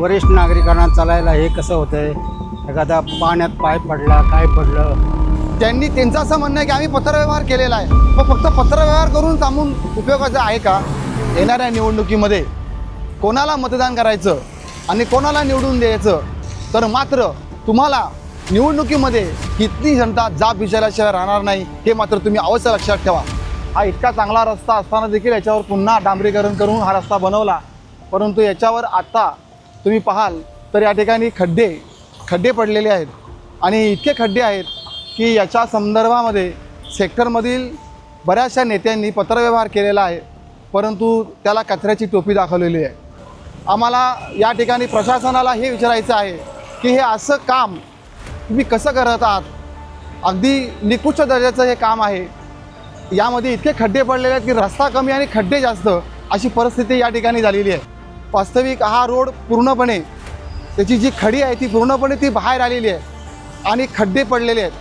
वरिष्ठ नागरिकांना चालायला हे कसं होतं आहे एखादा पाण्यात पाय पडला काय पडलं? त्यांनी त्यांचं असं म्हणणं आहे की आम्ही पत्रव्यवहार केलेला आहे. मग फक्त पत्रव्यवहार करून थांबून उपयोगाचं आहे का? येणाऱ्या निवडणुकीमध्ये कोणाला मतदान करायचं आणि कोणाला निवडून द्यायचं? तर मात्र तुम्हाला निवडणुकीमध्ये किती जनता जाब विचारल्याशिवाय राहणार नाही हे मात्र तुम्ही अवश्य लक्षात ठेवा. हा इतका चांगला रस्ता असताना देखील याच्यावर पुन्हा डांबरीकरण करून हा रस्ता बनवला. परंतु याच्यावर आत्ता तुम्ही पाहाल तर या ठिकाणी खड्डे खड्डे पडलेले आहेत. आणि इतके खड्डे आहेत की याच्या संदर्भामध्ये सेक्टरमधील बऱ्याचशा नेत्यांनी पत्रव्यवहार केलेला आहे परंतु त्याला कचऱ्याची टोपी दाखवलेली आहे. आम्हाला या ठिकाणी प्रशासनाला हे विचारायचं आहे की हे असं काम तुम्ही कसं करत आहात? अगदी निकृष्ट दर्जाचं हे काम आहे. यामध्ये इतके खड्डे पडलेले आहेत की रस्ता कमी आणि खड्डे जास्त अशी परिस्थिती या ठिकाणी झालेली आहे. वास्तविक हा रोड पूर्णपणे त्याची जी खडी आहे ती पूर्णपणे ती बाहेर आलेली आहे आणि खड्डे पडलेले आहेत.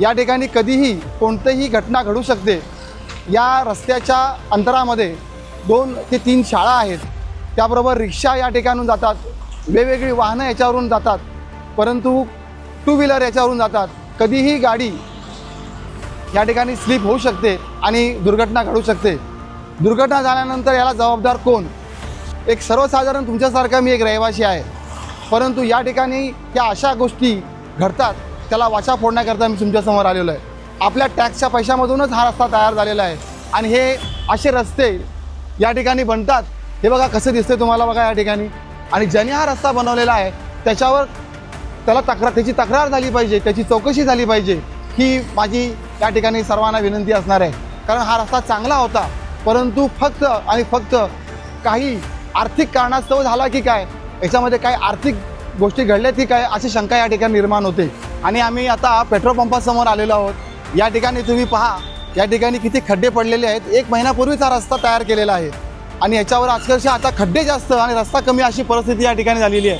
या ठिकाणी कधीही कोणतीही घटना घडू शकते. या रस्त्याच्या अंतरामध्ये दोन ते तीन शाळा आहेत. त्याबरोबर रिक्षा या ठिकाणून जातात. वेगवेगळी वाहनं याच्यावरून जातात. परंतु टू व्हीलर याच्यावरून जातात. कधीही गाडी या ठिकाणी स्लिप होऊ शकते आणि दुर्घटना घडू शकते. दुर्घटना झाल्यानंतर याला जबाबदार कोण? एक सर्वसाधारण तुमच्यासारखा मी एक रहिवासी आहे. परंतु या ठिकाणी या अशा गोष्टी घडतात त्याला वाचा फोडण्याकरता मी तुमच्यासमोर आलेलो आहे. आपल्या टॅक्सच्या पैशामधूनच हा रस्ता तयार झालेला आहे. आणि हे असे रस्ते या ठिकाणी बनतात. हे बघा कसं दिसतंय तुम्हाला बघा या ठिकाणी. आणि ज्याने हा रस्ता बनवलेला आहे त्याच्यावर त्याला तक्रार त्याची तक्रार झाली पाहिजे त्याची चौकशी झाली पाहिजे ही माझी या ठिकाणी सर्वांना विनंती असणार आहे. कारण हा रस्ता चांगला होता परंतु फक्त आणि फक्त काही आर्थिक कारणास्तव झाला की काय? याच्यामध्ये काय आर्थिक गोष्टी घडल्या की काय? अशी शंका या ठिकाणी निर्माण होते. आणि आम्ही आता पेट्रोल पंपासमोर आलेलो आहोत. या ठिकाणी तुम्ही पहा या ठिकाणी किती खड्डे पडलेले आहेत. एक महिन्यापूर्वीच हा रस्ता तयार केलेला आहे. आणि याच्यावर अक्षरशः आता खड्डे जास्त आणि रस्ता कमी अशी परिस्थिती या ठिकाणी झालेली आहे.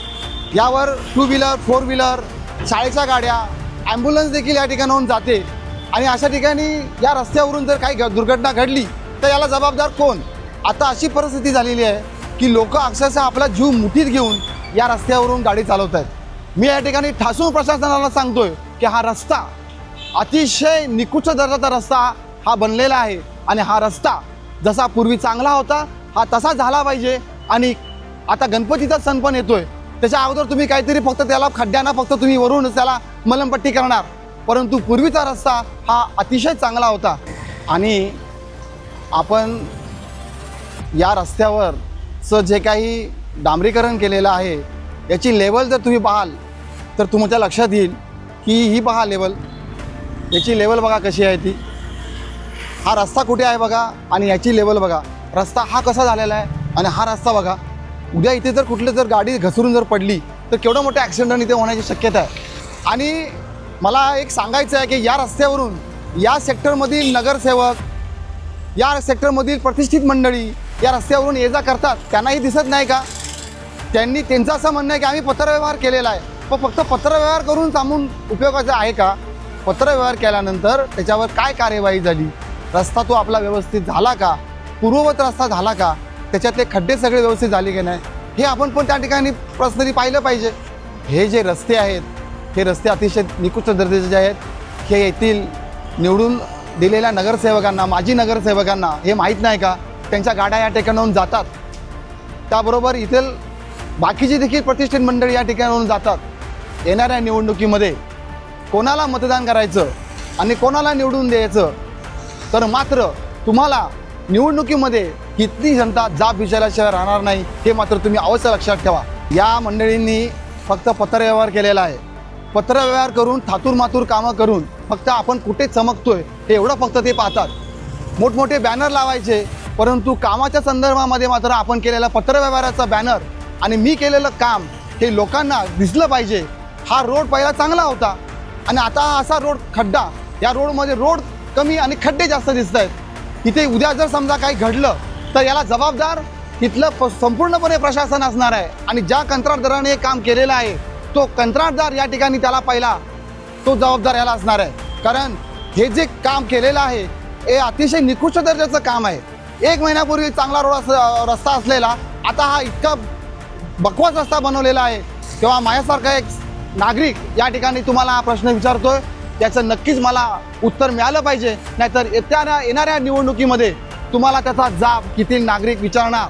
यावर टू व्हीलर फोर व्हीलर शाळेच्या गाड्या ॲम्ब्युलन्स देखील या ठिकाणाहून जाते. आणि अशा ठिकाणी या रस्त्यावरून जर काही घ- दुर्घटना घडली तर याला जबाबदार कोण? आता अशी परिस्थिती झालेली आहे. की लोक अक्षरशः आपला जीव मुठीत घेऊन या रस्त्यावरून गाडी चालवत आहेत मी या ठिकाणी ठासून प्रशासनाला सांगतोय की हा रस्ता अतिशय निकृष्ट दर्जाचा रस्ता हा बनलेला आहे आणि हा रस्ता जसा पूर्वी चांगला होता हा तसा झाला पाहिजे आणि आता गणपतीचा सण पण येतोय. त्याच्या अगोदर तुम्ही काहीतरी फक्त त्याला खड्ड्यांना फक्त तुम्ही वरून त्याला मलमपट्टी करणार. परंतु पूर्वीचा रस्ता हा अतिशय चांगला होता. आणि आपण या रस्त्यावर रस्त्यावरचं जे काही डांबरीकरण केलेलं आहे याची लेवल जर तुम्ही पाहाल तर तुमच्या लक्षात येईल की ही पहा लेवल याची लेवल बघा कशी आहे ती. हा रस्ता कुठे आहे बघा आणि याची लेवल बघा. रस्ता हा कसा झालेला आहे आणि हा रस्ता बघा. उद्या इथे जर कुठलं जर गाडी घसरून जर पडली तर केवढं मोठं ॲक्सिडेंट इथे होण्याची शक्यता आहे. आणि मला एक सांगायचं आहे की या रस्त्यावरून या सेक्टरमधील नगरसेवक या सेक्टरमधील प्रतिष्ठित मंडळी या रस्त्यावरून ये जा करतात. त्यांनाही दिसत नाही का? त्यांनी त्यांचं असं म्हणणं आहे की आम्ही पत्रव्यवहार केलेला आहे. पण फक्त पत्रव्यवहार करून थांबून उपयोगाचा आहे का? पत्रव्यवहार केल्यानंतर त्याच्यावर काय कार्यवाही झाली? रस्ता तो आपला व्यवस्थित झाला का? पूर्ववत रस्ता झाला का? त्याच्यातले खड्डे सगळे व्यवस्थित झाले की नाही? हे आपण पण त्या ठिकाणी पर्सनली पाहिलं पाहिजे. हे जे रस्ते आहेत हे रस्ते अतिशय निकृष्ट दर्जाचे जे आहेत हे येथील निवडून दिलेल्या नगरसेवकांना माजी नगरसेवकांना हे माहीत नाही का? त्यांच्या गाड्या या ठिकाणाहून जातात. त्याबरोबर इथील बाकीची देखील प्रतिष्ठित मंडळी या ठिकाणाहून जातात. येणाऱ्या निवडणुकीमध्ये कोणाला मतदान करायचं आणि कोणाला निवडून द्यायचं? तर मात्र तुम्हाला निवडणुकीमध्ये किती जनता जाब विचारल्याशिवाय राहणार नाही हे मात्र तुम्ही अवश्य लक्षात ठेवा. या मंडळींनी फक्त पत्रव्यवहार केलेला आहे. पत्रव्यवहार करून थातूर मातूर कामं करून फक्त आपण कुठे चमकतोय हे एवढं फक्त ते पाहतात. मोठमोठे बॅनर लावायचे परंतु कामाच्या संदर्भामध्ये मात्र आपण केलेला पत्रव्यवहाराचा बॅनर आणि मी केलेलं काम हे लोकांना दिसलं पाहिजे. हा रोड पहिला चांगला होता. आणि आता असा रोड खड्डा या रोडमध्ये रोड कमी आणि खड्डे जास्त दिसत आहेत इथे उद्या जर समजा काही घडलं तर याला जबाबदार इथलं प संपूर्णपणे प्रशासन असणार आहे. आणि ज्या कंत्राटदाराने हे काम केलेलं आहे तो कंत्राटदार या ठिकाणी त्याला पहिला तो जबाबदार याला असणार आहे. कारण हे जे काम केलेलं आहे हे अतिशय निकृष्ट दर्जाचं काम आहे. एक महिन्यापूर्वी चांगला रोड रस्ता असलेला आता हा इतका बकवास रस्ता बनवलेला आहे. तेव्हा माझ्यासारखा एक नागरिक या ठिकाणी तुम्हाला हा प्रश्न विचारतोय. त्याचं नक्कीच मला उत्तर मिळालं पाहिजे. नाहीतर येत्या येणाऱ्या निवडणुकीमध्ये तुम्हाला त्याचा जाब किती नागरिक विचारणार?